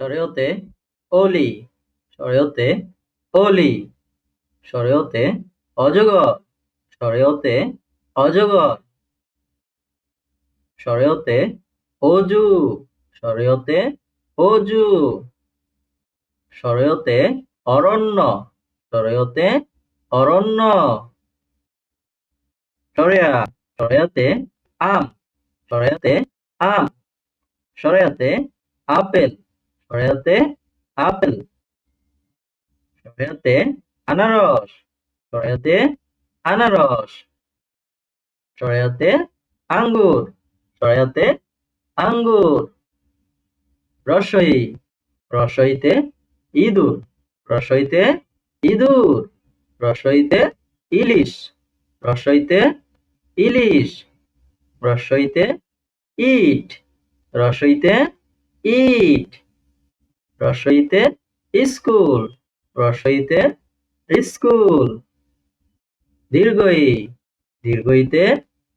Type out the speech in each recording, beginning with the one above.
শরীয়তে অলি শরীয়তে অলি শরীয়তে অজগর শরীয়তে অজগর শরীয়তে অজু শরীয়তে অজু শরীয়তে অরণ্য শরীয়তে অরণ্য শরিয়া শরিয়াতে আম শরিয়াতে আম শরিয়াতে আপেল। শরিয়াতে আপেল শরিয়াতে আনারস শরিয়াতে আনারস শরিয়াতে আঙ্গুর শরিয়াতে আঙ্গুর, রসই, রসইতে ইঁদুর রসইতে ইঁদুর, রসইতে ইলিশ রসইতে ইলিশ, রসইতে ইট রসইতে ইট। রসইতে স্কুল রসইতে স্কুল দীর্ঘই দীর্ঘইতে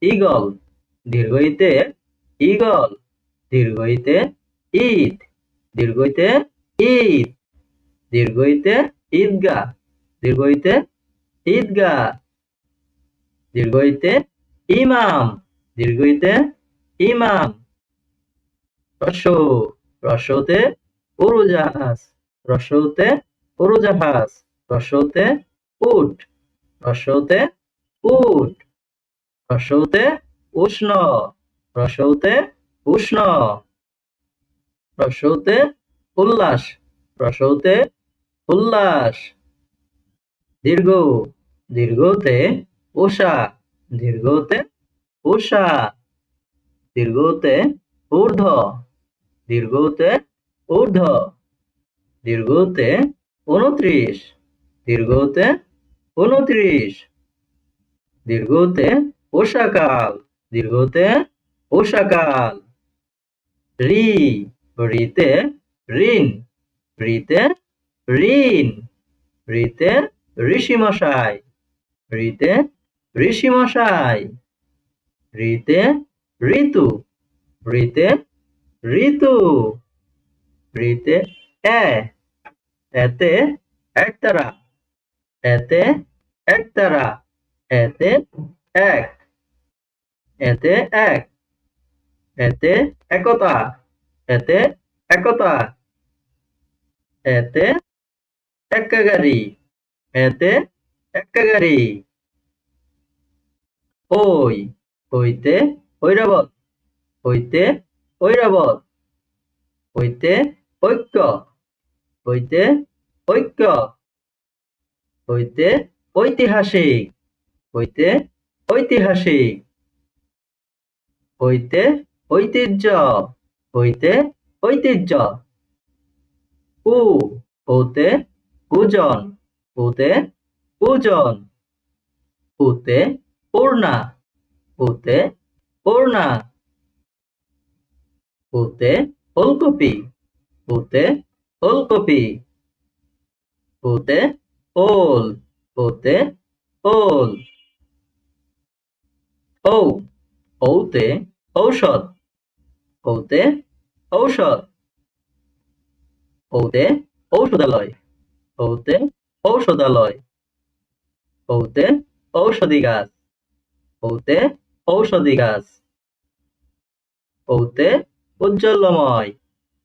ইগল দীর্ঘইতে ইগল দীর্ঘইতে ঈদ দীর্ঘইতে ঈদ দীর্ঘইতে ঈদগাহ দীর্ঘইতে ঈদগাহ দীর্ঘইতে ইমাম দীর্ঘইতে ইমাম রস রসতে উড়োজাহাজ, রসতে উড়োজাহাজ, রসতে উট রসতে উট, রসতে উষ্ণ রসতে উষ্ণ, রসতে উল্লাস রসতে উল্লাস। দীর্ঘ, দীর্ঘতে উষা দীর্ঘতে উষা, দীর্ঘতে ঊর্ধ্ব, দীর্ঘতে ঊর্ধ্ব, দীর্ঘতে উনত্রিশ দীর্ঘতে উনত্রিশ, দীর্ঘতে উষাকাল দীর্ঘতে উষাকাল রি, রিতে ঋণ রিতে ঋণ, রিতে ঋষিমশাই রিতে ঋষিমশাই, রিতে ঋতু রিতে ঋতু। রিতে এ, এতে একতারা এতে একতারা এতে এক এতে এক, এতে একতা এতে একতা, এতে একাগারি এতে একাগারি ওই, হইতে ঐরাবত হইতে ঐরাবত, হইতে ঐক্য। হইতে ঐক্য। হইতে ঐতিহাসিক। হইতে ঐতিহাসিক। হইতে ঐতিহ্য। হইতে ঐতিহ্য। উ হতে পূজন উতে পূজন উতে পূর্ণা। উতে পূর্ণা। উতে ফুলকপি উতে ফুলকপি উতে ওল উতে ওল ঔ ঔতে ঔষধ. ঔতে ঔষধ. ঔতে ঔষধালয়. ঔতে ঔষধালয়. ঔতে ঔষধি গাছ. ঔতে ঔষধি গাছ. ঔতে উজ্জ্বলময়.